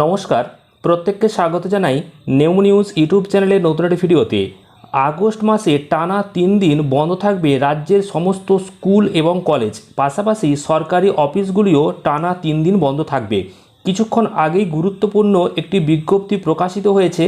নমস্কার, প্রত্যেককে স্বাগত জানাই নেউ নিউজ ইউটিউব চ্যানেলের নতুন একটি ভিডিওতে। আগস্ট মাসে টানা তিন দিন বন্ধ থাকবে রাজ্যের সমস্ত স্কুল এবং কলেজ। পাশাপাশি সরকারি অফিসগুলিও টানা তিন দিন বন্ধ থাকবে। কিছুক্ষণ আগেই গুরুত্বপূর্ণ একটি বিজ্ঞপ্তি প্রকাশিত হয়েছে,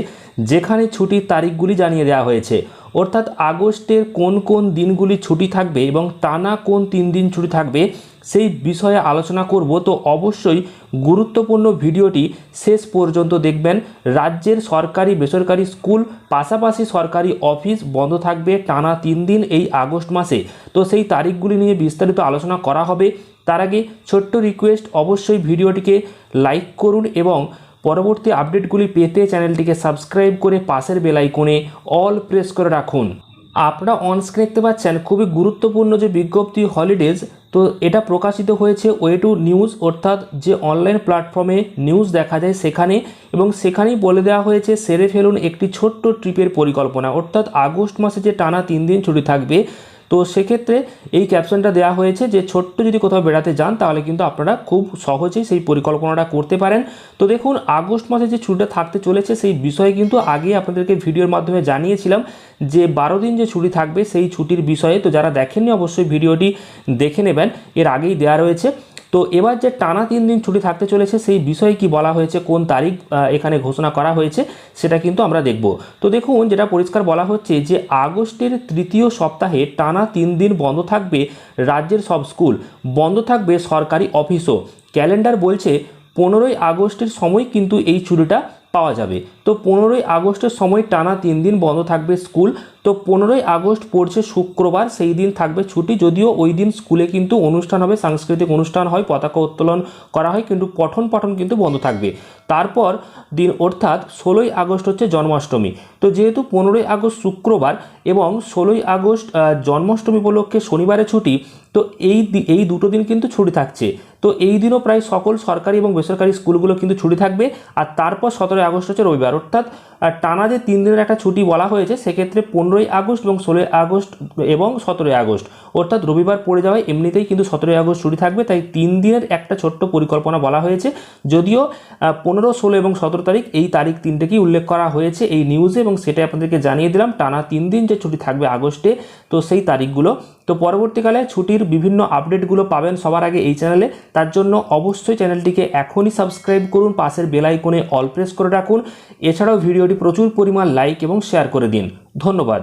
যেখানে ছুটির তারিখগুলি জানিয়ে দেওয়া হয়েছে। অর্থাৎ আগস্টের কোন কোন দিনগুলি ছুটি থাকবে এবং টানা কোন তিন দিন ছুটি থাকবে সেই বিষয়ে আলোচনা করব, তো অবশ্যই গুরুত্বপূর্ণ ভিডিওটি শেষ পর্যন্ত দেখবেন। রাজ্যের সরকারি, বেসরকারি স্কুল, পাশাপাশি সরকারি অফিস বন্ধ থাকবে টানা তিন দিন এই আগস্ট মাসে। তো সেই তারিখগুলি নিয়ে বিস্তারিত আলোচনা করা হবে। তার আগে ছোট্ট রিকোয়েস্ট অবশ্যই ভিডিওটিকে লাইক করুন এবং পরবর্তী আপডেটগুলি পেতে চ্যানেলটিকে সাবস্ক্রাইব করে পাশের বেল আইকনে অল প্রেস করে রাখুন। আপনারা অনস্ক্রিন দেখতে পাচ্ছেন খুবই গুরুত্বপূর্ণ যে বিজ্ঞপ্তি হলিডেজ তো এটা প্রকাশিত হয়েছে ওয়ে টু নিউজ অর্থাৎ যে অনলাইন প্ল্যাটফর্মে নিউজ দেখা যায় সেখানে, এবং সেখানেই বলে দেওয়া হয়েছে, সেরে ফেলুন একটি ছোট্ট ট্রিপের পরিকল্পনা। অর্থাৎ আগস্ট মাসে যে টানা তিন দিন ছুটি থাকবে তো সেক্ষেত্রে এই ক্যাপশনটা দেওয়া হয়েছে যে, ছোট্ট যদি কোথাও বেড়াতে যান, তাহলে কিন্তু আপনারা খুব সহজেই সেই পরিকল্পনাটা করতে পারেন। তো দেখুন, আগস্ট মাসে যে ছুটিটা থাকতে চলেছে, সেই বিষয়ে কিন্তু আগে আপনাদেরকে ভিডিওর মাধ্যমে জানিয়েছিলাম যে, বারো দিন যে ছুটি থাকবে, সেই ছুটির বিষয়ে। তো যারা দেখেননি, অবশ্যই ভিডিওটি দেখে নেবেন। এর আগেই দেওয়া রয়েছে। তো এবার যে টানা তিন দিন ছুটি থাকতে চলেছে, সেই বিষয়ে কি বলা হয়েছে, কোন তারিখ এখানে ঘোষণা করা হয়েছে, সেটা কিন্তু আমরা দেখব। তো দেখুন, যেটা পরিষ্কার বলা হচ্ছে যে, আগস্টের তৃতীয় সপ্তাহে টানা তিন দিন বন্ধ থাকবে রাজ্যের সব স্কুল। বন্ধ থাকবে সরকারি অফিসও। ক্যালেন্ডার বলছে, পনেরোই আগস্টের সময় কিন্তু এই ছুটিটা পাওয়া যাবে। তো পনেরোই আগস্টের সময় টানা তিন দিন বন্ধ থাকবে স্কুল। তো পনেরোই আগস্ট পড়ছে শুক্রবার, সেই দিন থাকবে ছুটি। যদিও ওই দিন স্কুলে কিন্তু অনুষ্ঠান হবে, সাংস্কৃতিক অনুষ্ঠান হয়, পতাকা উত্তোলন করা হয়, কিন্তু পঠন পাঠন কিন্তু বন্ধ থাকবে। তারপর দিন, অর্থাৎ ষোলোই আগস্ট হচ্ছে জন্মাষ্টমী। তো যেহেতু পনেরোই আগস্ট শুক্রবার এবং ষোলোই আগস্ট জন্মাষ্টমী উপলক্ষে শনিবারে ছুটি, তো এই এই দুটো দিন কিন্তু ছুটি থাকছে। তো এই দিনও প্রায় সকল সরকারি এবং বেসরকারি স্কুলগুলো কিন্তু ছুটি থাকবে। আর তারপর সতেরোই আগস্ট হচ্ছে রবিবার। অর্থাৎ টানা যে তিন দিনের একটা ছুটি বলা হয়েছে, সেক্ষেত্রে পনেরোই আগস্ট এবং ষোলোই আগস্ট এবং সতেরোই আগস্ট। অর্থাৎ রবিবার পড়ে যাওয়ায় এমনিতেই কিন্তু সতেরোই আগস্ট ছুটি থাকবে। তাই তিন দিনের একটা ছোট্ট পরিকল্পনা বলা হয়েছে। যদিও পনেরো, ষোলো এবং সতেরো তারিখ এই তারিখ তিনটেকেই উল্লেখ করা হয়েছে এই নিউজে এবং সেটাই আপনাদেরকে জানিয়ে দিলাম। টানা তিন দিন যে ছুটি থাকবে আগস্টে, তো সেই তারিখগুলো তো পরবর্তীকালে ছুটির বিভিন্ন আপডেটগুলো পাবেন সবার আগে এই চ্যানেলে। তার জন্য অবশ্যই চ্যানেলটিকে এখনই সাবস্ক্রাইব করুন, পাশের বেলাইকনে অল প্রেস করে রাখুন। এছাড়াও ভিডিওটি প্রচুর পরিমাণ লাইক এবং শেয়ার করে দিন। ধন্যবাদ।